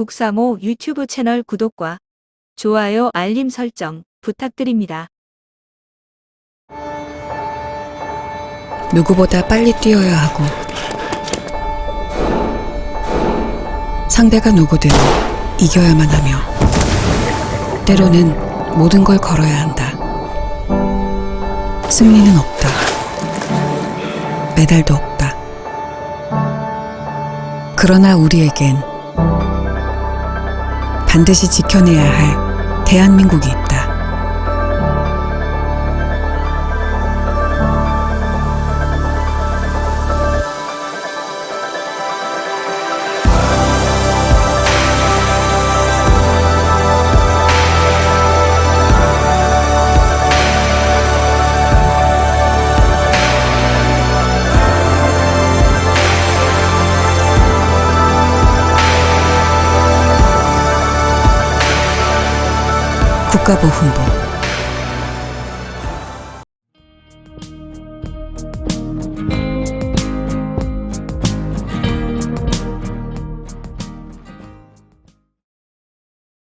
국사모 유튜브 채널 구독과 좋아요 알림 설정 부탁드립니다. 누구보다 빨리 뛰어야 하고 상대가 누구든 이겨야만 하며 때로는 모든 걸 걸어야 한다. 승리는 없다. 메달도 없다. 그러나 우리에겐 반드시 지켜내야 할 대한민국이 국가보훈부